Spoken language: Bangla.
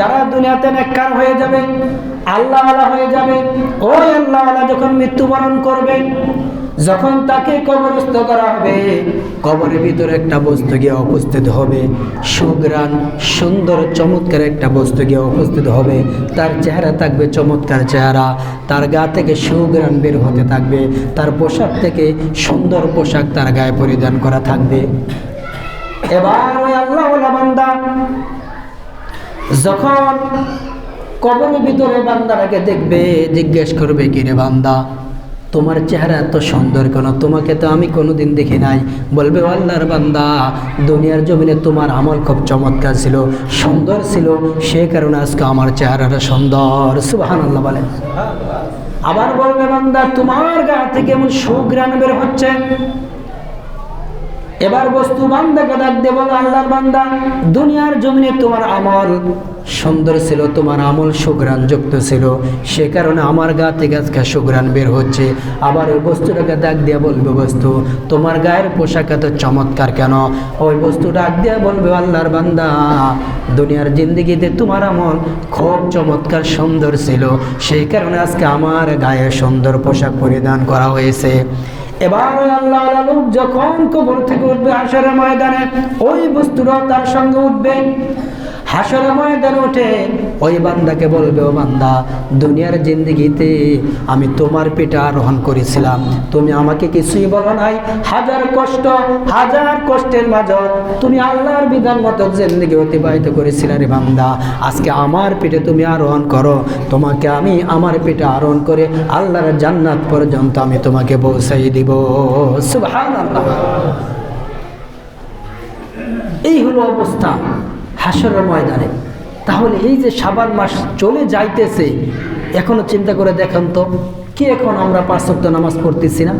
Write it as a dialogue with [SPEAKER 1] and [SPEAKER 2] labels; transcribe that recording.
[SPEAKER 1] যারা দুনিয়াতে নেককার হয়ে যাবে আল্লাহ আলা হয়ে যাবে, ওই আল্লাহ আলা যখন মৃত্যুবরণ করবে, যখন তাকে কবরস্থ করা হবে, কবরের ভিতরে একটা বস্তু গিয়ে উপস্থিত হবে সুগ্রান সুন্দর, চমৎকার একটা বস্তু গিয়ে উপস্থিত হবে। তার চেহারা থাকবে চমৎকার চেহারা, তার গা থেকে সুগ্রান বের হতে থাকবে, তার পোশাক থেকে সুন্দর পোশাক তার গায়ে পরিধান করা থাকবে। এবার ওই আল্লাহ বান্দা যখন কবরের ভিতরে বান্দাটাকে দেখবে, জিজ্ঞেস করবে কি রে বান্দা, তোমার চেহারা এত সুন্দর কেন? তোমাকে তো আমি কোনোদিন দেখি নাই। বলবে, আল্লাহর বান্দা, দুনিয়ার জমিনে তোমার আমল খুব চমৎকার ছিল, সুন্দর ছিল। সে কারণে আজকে আমার চেহারাটা সুন্দর। সুবাহান আল্লাহ বলেন। আবার বলবে, বান্দা, তোমার গা থেকে এমন সুগ্রাণ বের হচ্ছে। এবার বস্তু বান্দাকে ডাক দিয়ে বলো আল্লাহর বান্দা, দুনিয়ার জমিনে তোমার আমল সুন্দর ছিল, তোমার আমল সুগ্রাণ যুক্ত ছিল। সে কারণে আমার গা থেকে আজকে সুগ্রাণ বের হচ্ছে। আবার ওই বস্তুটাকে ডাক দিয়ে বলবে, বস্তু, তোমার গায়ের পোশাক এত চমৎকার কেন? ওই বস্তু ডাক দিয়ে বলবে, আল্লাহর বান্দা, দুনিয়ার জিন্দিগিতে তোমার আমল খুব চমৎকার, সুন্দর ছিল। সেই কারণে আজকে আমার গায়ে সুন্দর পোশাক পরিধান করা হয়েছে। এবার যখন কবর থেকে উঠবে ময়দানে ওই বস্তুরা তার সঙ্গে উঠবে। হাসরের ময়দানে উঠে ওই বান্দাকে বলবে, ও বান্দা, দুনিয়ার জিন্দগিতে আমি তোমার পেটে আরোহণ করেছিলাম। তুমি আমাকে কিছুই বলো নাই। হাজার কষ্ট, হাজার কষ্টের মাঝ তুমি আল্লাহর বিধান মতো জিন্দগি অতিবাহিত করেছিলে রে বান্দা। আজকে আমার পেটে তুমি আরোহণ করো। তোমাকে আমি আমার পেটে আরোহণ করে আল্লাহর জান্নাত পর্যন্ত আমি তোমাকে পৌঁছাই দিব। সুবহানাল্লাহ। এই হলো অবস্থা হাসরের ময়দানে। তাহলে এই যে সাবান মাস চলে যাইতেছে, এখনও চিন্তা করে দেখেন তো, কি এখন আমরা পাঁচ সপ্তাহ নামাজ পড়তেছি না?